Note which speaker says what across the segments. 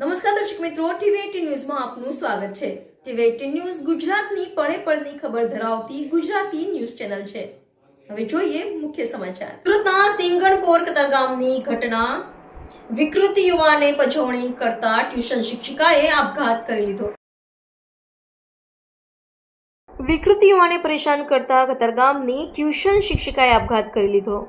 Speaker 1: નમસ્કાર દર્શક મિત્રો ટીવી ન્યૂઝમાં આપનું સ્વાગત છે. ટીવી એટીન ન્યૂઝ ગુજરાતની પળે પળની ખબર ધરાવતી ગુજરાતી ન્યૂઝ ચેનલ છે. હવે જોઈએ મુખ્ય સમાચાર. સુરતના સિંગણપોર કતારગામની ઘટના. વિકૃતિ યુવાને પજવણી કરતા ટ્યુશન શિક્ષિકાએ આપઘાત કરી લીધો. વિકૃતિ યુવાને પરેશાન કરતા કતારગામની ટ્યુશન શિક્ષિકાએ આપઘાત કરી લીધો.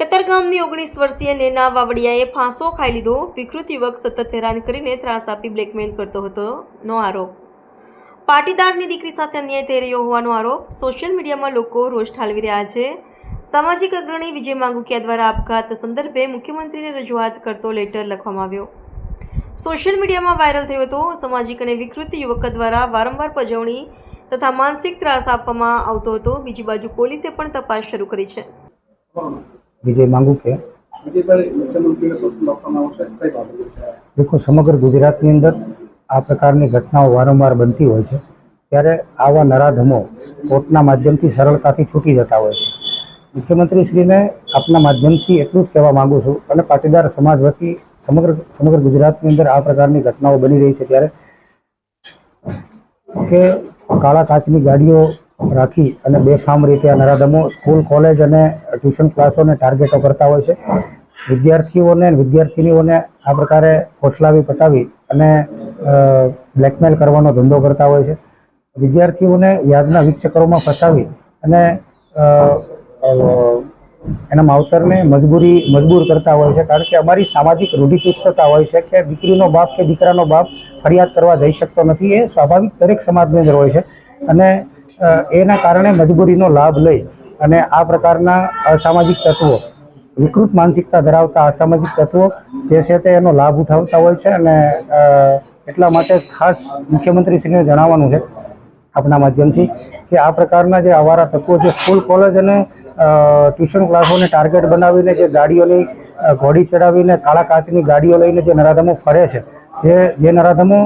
Speaker 1: કતારગામની ઓગણીસ વર્ષીય નેના વાવડિયાએ ફાંસો ખાઈ લીધો. વિકૃત યુવક સતત હેરાન કરીને ત્રાસ આપી બ્લેકમેલ કરતો હતો નો આરોપ. પાટીદારની દીકરી સાથે અન્યાય થઈ રહ્યો હોવાનો આરોપ. સોશિયલ મીડિયામાં લોકો રોષ ઠાલવી રહ્યા છે. સામાજિક અગ્રણી વિજય માંગુકિયા દ્વારા આપઘાત સંદર્ભે મુખ્યમંત્રીને રજૂઆત કરતો લેટર લખવામાં આવ્યો. સોશિયલ મીડિયામાં વાયરલ થયો હતો, સામાજિક અને વિકૃત યુવક દ્વારા વારંવાર પજવણી તથા માનસિક ત્રાસ આપવામાં આવતો હતો. બીજી બાજુ પોલીસે પણ તપાસ શરૂ કરી છે.
Speaker 2: વિજય માંગુ કે દેખો, સમગ્ર ગુજરાતની અંદર આ પ્રકારની ઘટનાઓ વારંવાર બનતી હોય છે. ત્યારે આવા નરાધમો કોર્ટના માધ્યમથી સરળતાથી છૂટી જતા હોય છે. મુખ્યમંત્રીશ્રીને આપના માધ્યમથી એટલું જ કહેવા માગું છું અને પાટીદાર સમાજ વતી સમગ્ર સમગ્ર ગુજરાતની અંદર આ પ્રકારની ઘટનાઓ બની રહી છે ત્યારે કે કાળા કાચની ગાડીઓ રાખી અને બેફામ રીતે આ નરાધમો સ્કૂલ, કોલેજ અને ટ્યુશન ક્લાસોને ટાર્ગેટો કરતા હોય છે. વિદ્યાર્થીઓને વિદ્યાર્થીનીઓને આ પ્રકારે ફોસલાવી પટાવી અને બ્લેકમેલ કરવાનો ધંધો કરતા હોય છે. વિદ્યાર્થીઓને વ્યાજના વિચક્રોમાં ફસાવી અને એના માવતરને મજબૂરી, મજબૂર કરતા હોય છે. કારણ કે અમારી સામાજિક રૂઢિચુસ્તતા હોય છે કે દીકરીનો બાપ કે દીકરાનો બાપ ફરિયાદ કરવા જઈ શકતો નથી. એ સ્વાભાવિક દરેક સમાજની અંદર હોય છે. અને એના કારણે મજબૂરીનો લાભ લઈ અને આ પ્રકારના અસામાજિક તત્વો, વિકૃત માનસિકતા ધરાવતા અસામાજિક તત્વો જે છે તે એનો લાભ ઉઠાવતા હોય છે અને એટલા માટે ખાસ મુખ્યમંત્રીશ્રીને જણાવવાનું છે આપના માધ્યમથી કે આ પ્રકારના જે આવારા તત્વો જે સ્કૂલ, કોલેજ અને ટ્યુશન ક્લાસોને ટાર્ગેટ બનાવીને જે ગાડીઓની ઘોડી ચડાવીને કાળા કાચની ગાડીઓ લઈને જે નરાધમો ફરે છે જે જે નરાધમો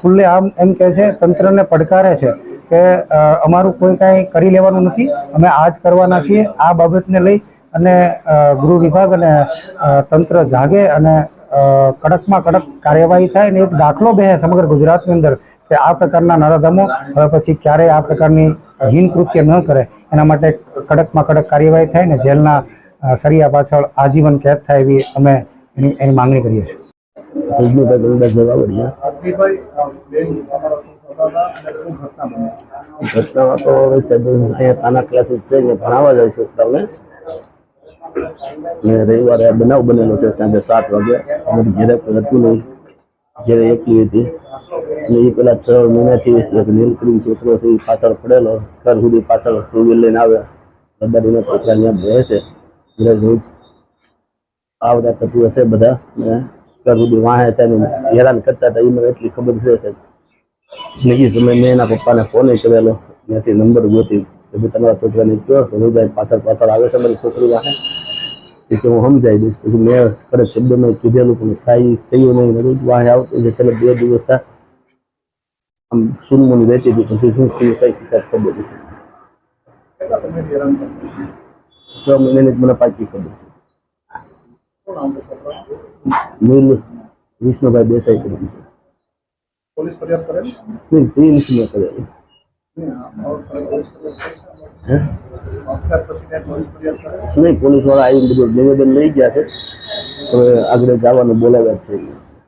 Speaker 2: ખુલ્લે આમ એમ કહે છે, તંત્રને પડકારે છે કે અમારું કોઈ કાંઈ કરી લેવાનું નથી. અમે આ જ કરવાના છીએ. આ બાબતને લઈ અને ગૃહ વિભાગ અને તંત્ર જાગે અને કડકમાં કડક કાર્યવાહી થાય અને એક દાખલો બે સમગ્ર ગુજરાતની અંદર કે આ પ્રકારના નરાધમો હવે પછી ક્યારેય આ પ્રકારની હીન કૃત્ય ન કરે. એના માટે કડકમાં કડક કાર્યવાહી થાય ને જેલના સરિયા પાછળ આજીવન કેદ થાય એવી અમે એની એની માંગણી કરીએ છીએ.
Speaker 3: રજનીભાઈ ગંગાભાઈ વાવડિયા
Speaker 4: વિજયભાઈ અ, બેન તમારા શું થતા હતા અને શું ઘટના બની
Speaker 3: ઘટનામાં તો હવે સાહેબ અહીંયા તાના ક્લાસીસ છે ને ભણાવવા જાય છોકરાઓને ને રવિવારે આ બનાવ બનેલો છે સાંજે સાત વાગે અમારી ઘેરે કોઈ હતું નહીં ઘેરે એકલી હતી અને એ પેલા છ મહિનાથી એક નીલકરીમ છોકરો છે એ પાછળ પડેલો ઘર સુધી પાછળ ટુ વ્હીલ લઈને આવે દબાડીને છોકરા અહીંયા બે છે એટલે રોજ આ બધા તત્વો છે બધા ને ઘર સુધી વાહે ત્યાં હેરાન કરતા હતા એ મને એટલી ખબર છે સાહેબ ને એ સમય મેં એના પપ્પાને ફોન કરેલો ત્યાંથી નંબર ગોતી કે ભાઈ તમારા છોકરાને કહો તો રોજ પાછળ પાછળ આવે છે મારી છોકરી વાહે એ કે હું સમજાવી દઈશ પછી મેં કડક શબ્દમાં કીધેલું પણ કાંઈ થયું નહીં ને રોજ વાહે આવતો જે છેલ્લે બે દિવસ થયા આમ સુનમુની રહેતી હતી પછી શું થયું કઈ હિસાબ ખબર નથી
Speaker 4: કેટલા સમયથી હેરાન કરતા
Speaker 3: છ મહિનાની જ મને પાકી ખબર છે
Speaker 4: શું નામ છે છોકરા
Speaker 3: નીલ વિષ્ણુભાઈ દેસાઈ કરી છે.
Speaker 4: પોલીસ ફરિયાદ કરેલ?
Speaker 3: નહીં એ મેં કરેલું.
Speaker 4: નહીં,
Speaker 3: પોલીસવાળા આવીને બધું નિવેદન લઈ ગયા છે. હવે આગળ જવાનું બોલાવ્યા જ છે.